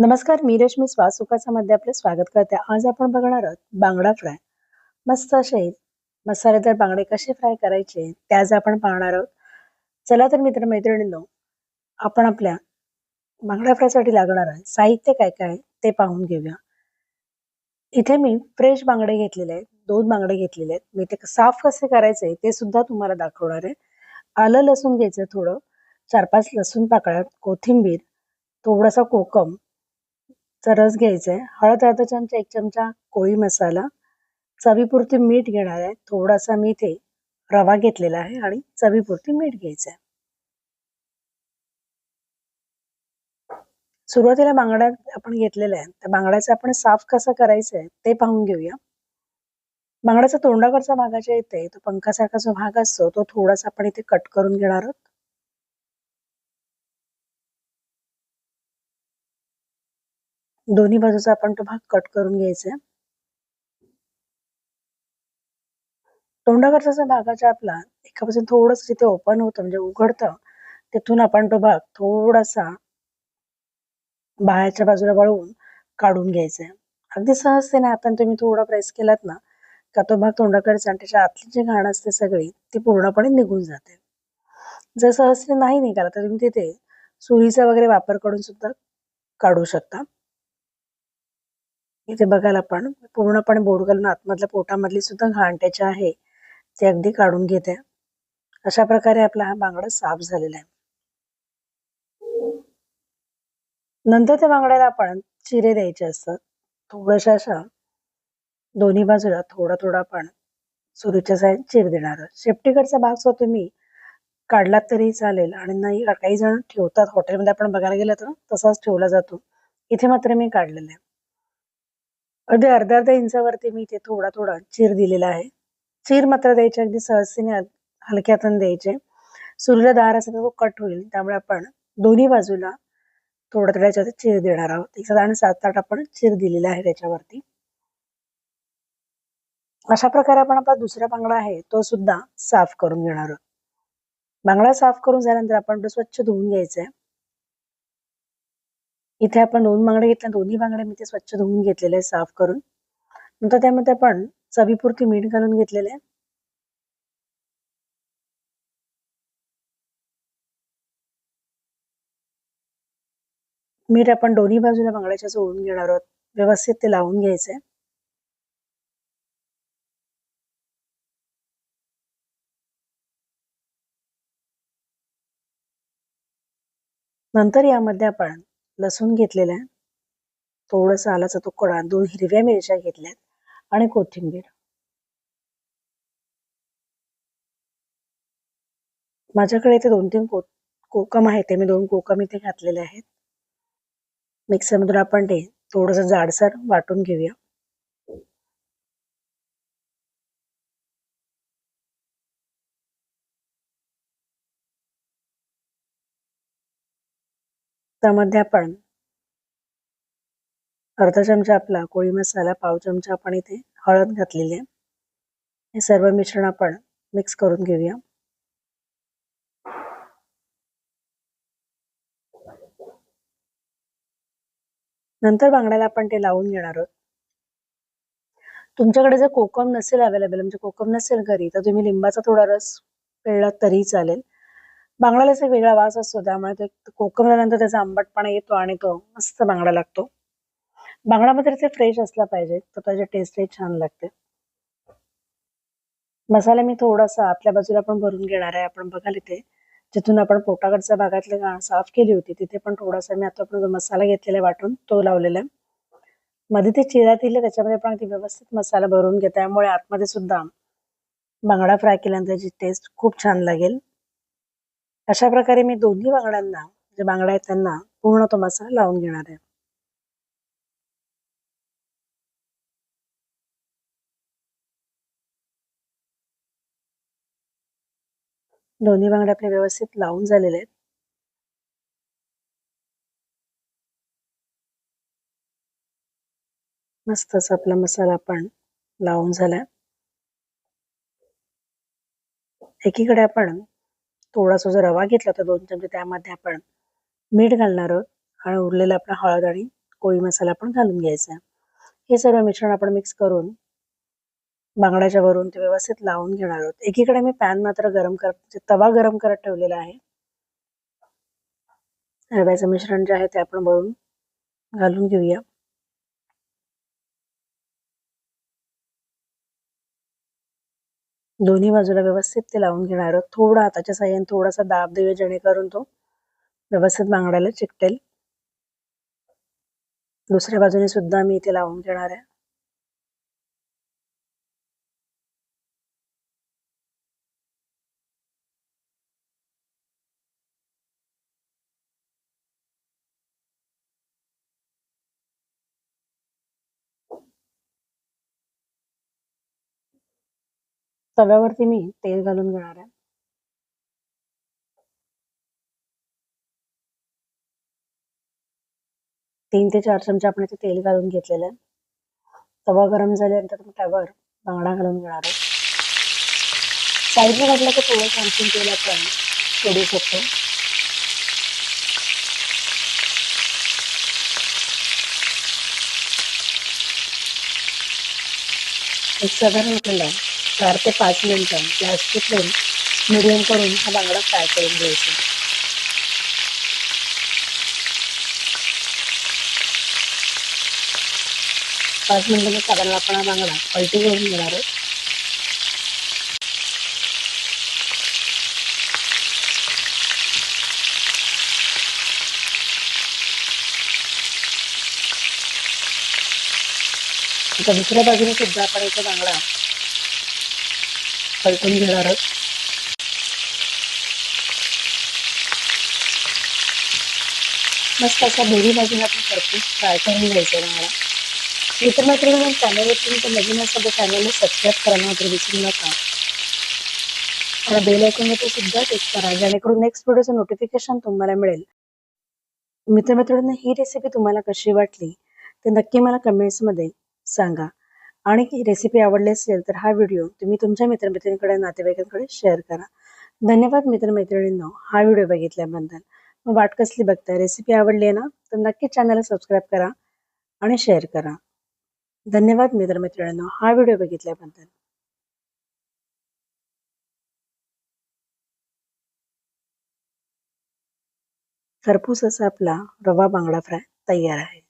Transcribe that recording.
नमस्कार मी स्वासुकाचा मध्ये आपले स्वागत करते. आज आपण बघणार आहोत बांगडा फ्राय. मस्त असे मसालेदार बांगडे कसे फ्राय करायचे ते आज आपण पाहणार आहोत. चला तर मित्रमैत्रिणींनो आपण आपल्या बांगडा फ्रायसाठी लागणार साहित्य काय काय ते पाहून घेऊया. इथे मी फ्रेश बांगडे घेतलेले आहेत. दोन बांगडे घेतलेले आहेत. मी ते साफ कसे करायचे ते सुद्धा तुम्हाला दाखवणार आहे. आलं लसूण घ्यायचं थोडं. चार पाच लसूण पाकळ्या कोथिंबीर थोडासा कोकम चा रस घ्यायचा आहे हळद अर्धा चमचा एक चमचा कोळी मसाला. चवीपुरती मीठ घेणार आहे. थोडासा मी इथे रवा घेतलेला आहे आणि चवीपुरती मीठ घ्यायचं आहे सुरुवातीला बांगड्या आपण घेतलेल्या आहेत त्या बांगड्याचं आपण साफ कसं करायचं आहे ते पाहून घेऊया. बांगड्याचा तोंडाकडचा भागाच्या इथे तो पंखासारखा जो भाग असतो तो थोडासा आपण इथे कट करून घेणार आहोत. दोन्ही बाजूचा आपण तो भाग कट करून घ्यायचा तोंडाकडचा भागाच्या आपला एकापासून थोडस जिथे ओपन होतं म्हणजे उघडतं तिथून आपण तो भाग थोडासा बाहेरच्या बाजूला वळवून काढून घ्यायचा आहे. अगदी सहजतेने आपण तुम्ही थोडा प्रेस केलात ना का तो भाग तोंडाकडचा आणि त्याच्या आतली जी घाण असते सगळी ती पूर्णपणे निघून जाते. जर सहजतेने नाही निघाला तर तुम्ही तिथे सुरीचा वगैरे वापर करून सुद्धा काढू शकता. इथे बघायला आपण पूर्णपणे बोट घालून आतमधल्या पोटामधली सुद्धा घाण त्याच्या आहे ते अगदी काढून घेते. अशा प्रकारे आपला हा बांगडा साफ झालेला आहे. नंतर त्या बांगड्याला आपण चिरे द्यायचे असतात. थोड्याशा अशा दोन्ही बाजूला थोडा थोडा आपण सुरीच्या साईड चिर देणार शेपटीकडचा भाग सो तुम्ही काढलात तरी चालेल आणि नाही काही जण ठेवतात. हॉटेलमध्ये आपण बघायला गेलं तर तसाच ठेवला जातो. इथे मात्र मी काढलेला आहे. अगदी अर्धा अर्धा इंचावरती मी इथे थोडा थोडा चीर दिलेला आहे. चीर मात्र द्यायचे अगदी सहजतेने हलक्यातून द्यायचे. सुरीला दार असेल तर तो कट होईल त्यामुळे आपण दोन्ही बाजूला थोडं थोड्या याच्यात चीर देणार आहोत. एक साधारण सात आठ आपण चीर दिलेला आहे त्याच्यावरती. अशा प्रकारे आपण आपला दुसरा बांगडा आहे तो सुद्धा साफ करून घेणार आहोत. बांगडा साफ करून झाल्यानंतर आपण तो स्वच्छ धुवून घ्यायचा आहे. इथे आपण दोन बांगडे घेतले दोन्ही बांगडे मी ते स्वच्छ धुवून घेतलेले साफ करून. नंतर त्यामध्ये आपण चवीपुरती मीठ घालून घेतलेले. मीठ आपण दोन्ही बाजूला बांगड्याच्या जोडून घेणार आहोत. व्यवस्थित ते लावून घ्यायचंय नंतर यामध्ये आपण लसूण घेतलेला आहे. थोडस आलाचा तुकडा दोन हिरव्या मिरच्या घेतल्यात आणि कोथिंबीर. माझ्याकडे इथे दोन तीन को कोकम आहेत ते मी दोन कोकम इथे घातलेले आहेत. मिक्सरमधून आपण ते थोडस जाडसर वाटून घेऊया. त्यामध्ये आपण अर्धा चमचा आपला कोळी मसाला पाव चमचा आपण इथे हळद घातलेली आहे. हे सर्व मिश्रण आपण मिक्स करून घेऊया. नंतर बांगड्याला आपण ते लावून घेणार आहोत. तुमच्याकडे जर कोकम नसेल अवेलेबल म्हणजे कोकम नसेल घरी तर तुम्ही लिंबाचा थोडा रस पिळला तरी चालेल. बांगड्याला एक वेगळा वास असतो त्यामुळे ते कोकमल्यानंतर त्याचा आंबटपणा येतो आणि तो मस्त बांगडा लागतो. बांगडा मात्र ते फ्रेश असला पाहिजे तर त्याची टेस्टही छान लागते. मसाला मी थोडासा आपल्या बाजूला पण भरून घेणार आहे आपण बघाल इथे. जिथून आपण पोटाकडच्या भागातले साफ केली होती तिथे पण थोडासा मी आता आपण जो मसाला घेतलेला वाटून तो लावलेला आहे. मध्ये ते चिरा दिले त्याच्यामध्ये पण ती व्यवस्थित मसाला भरून घेत त्यामुळे आतमध्ये सुद्धा बांगडा फ्राय केल्यानंतर त्याची टेस्ट खूप छान लागेल. अशा प्रकारे मी दोन्ही बांगड्यांना जे बांगड्या आहेत त्यांना पूर्ण तो मसाला लावून घेणार आहे. दोन्ही बांगडे आपले व्यवस्थित लावून झालेले आहेत. मस्त असा आपला मसाला आपण लावून झाला. एकीकडे आपण थोडासा जो रवा घेतला होता दोन चमचे त्यामध्ये आपण मीठ घालणार आहोत. आणि उरलेला आपण हळद आणि कोळी मसाला पण घालून घ्यायचा. हे सर्व मिश्रण आपण मिक्स करून बांगड्याच्या वरून ते व्यवस्थित लावून घेणार आहोत. एकीकडे मी पॅन मात्र गरम करत तवा गरम करत ठेवलेला आहे रव्याचं मिश्रण जे आहे ते आपण भरून घालून घेऊया. दोन्ही बाजूला व्यवस्थित ते लावून घेणार आहोत. थोडा हाताच्या साह्याने थोडासा दाब देऊया जेणेकरून तो व्यवस्थित बांगड्याला चिकटेल. दुसऱ्या बाजूने सुद्धा मी इथे लावून घेणार आहे. तव्यावरती मी तेल घालून घेणार आहे. तीन ते चार चमचे आपण इथे तेल घालून घेतलेलं आहे. तवा गरम झाल्यानंतर मी त्यावर बांगडा घालून घेणार आहे. साईडने घातलं तर थोडं आणखीन तेल आपण सोडू शकतो. एक साधारण आपल्याला चार ते पाच मिनटं गॅसची फ्लेम मिडियम करून हा बांगडा फ्राय करून घ्यायचा. पाच मिनिटांचा साधारण आपण हा बांगडा पलटी करून घेणार आहोत आता दुसऱ्या बाजूने सुद्धा आपण इथे बांगडा पलटून घेणार आहोत. मस्त असा दोन्ही बाजूला आपण खरपूस फ्राय करून घ्यायचं बांगडा मित्र मैत्रिणी चॅनलवरती तुमचं नवीन असेल तर चॅनलला सबस्क्राईब करा मात्र विसरू नका. आणि बेल आयकॉनवर सुद्धा क्लिक करा जेणेकरून नेक्स्ट व्हिडिओचं नोटिफिकेशन तुम्हाला मिळेल. मित्रमैत्रिणींना ही रेसिपी तुम्हाला कशी वाटली ते नक्की मला कमेंट्समध्ये सांगा. आणि रेसिपी आवडली असेल तर हा व्हिडिओ तुम्ही तुमच्या मित्रमैत्रिणींकडे नातेवाईकांकडे शेअर करा. धन्यवाद मित्रमैत्रिणींनो हा व्हिडिओ बघितल्याबद्दल. मग वाट कसली बघताय? रेसिपी आवडली आहे ना? तर नक्की चॅनलला सबस्क्राईब करा आणि शेअर करा. धन्यवाद मित्रमैत्रिणींनो हा व्हिडिओ बघितल्याबद्दल. खरपूस असा आपला रवा बांगडा फ्राय तयार आहे.